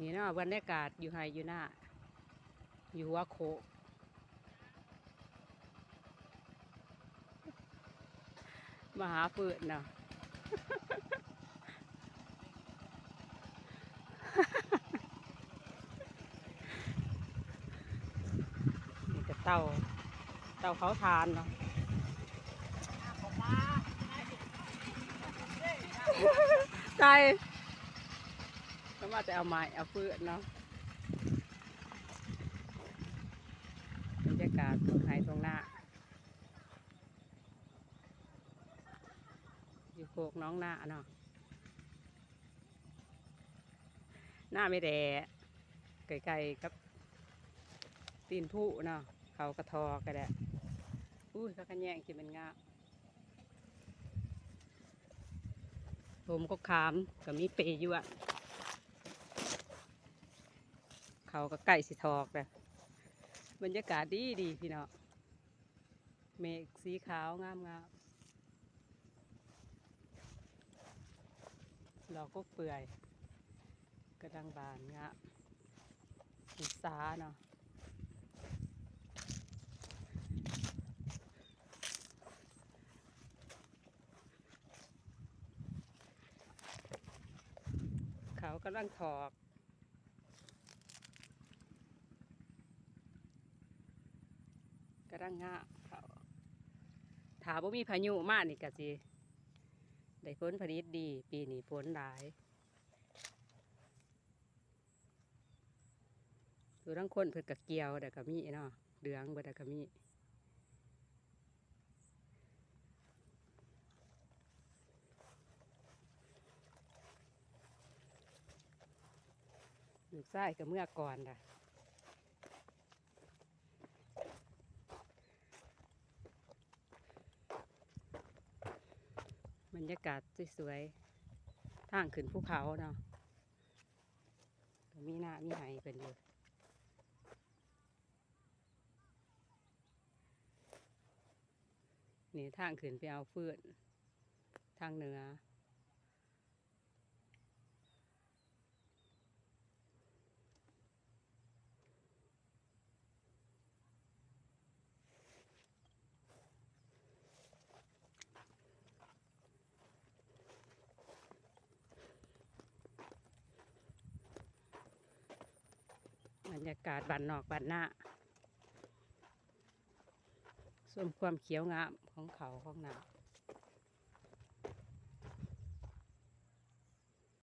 นี่เนาะบรรยากาศอยู่ไฮอยู่หน้า อยู่หัวโคกมาหาปืนเนาะนี่จะเต่าเต่าเขาทานเนาะใจ ก็มาแต่เอาไม้เอาเฟืนเนาะบรรยากาศตรงไฮตรงหน้า อยู่โคกน้องหน้าเนาะหน้าไม่แดดไก่ๆกับ ตีนผู้เนาะเขากระทอก็ได้อุ้ยเขากันแย่งกินมันงาผมก็ขามก็มีเปยอยู่อะ เขาก็ไก่สิทอกเลยบรรยากาศดีดีพี่เนาะเมฆสีขาวงามงามเราก็เปื่อยกระดังบานงามอุสาเนาะเขากำลังถอกำลังงะเขาถามว่ามีพายุมากนี่กะสิได้ผลผลิตดี ปีนี้ผลหลายตัวทั้งคนเพิ่นกะเกียวแต่กะมีเนาะเหลืองเบิดแต่กะมีลูกไส้ก็เมื่อก่อนด่ะ บรรยากาศสวยๆทางขึ้นภูเขาเนาะมีหน้ามีไหเป็นอยู่นี่ทางขึ้นไปเอาฟืนทางเหนือ รรยากาศบันนอกบันหน้าส่วนความเขียวงามของเขาของหนา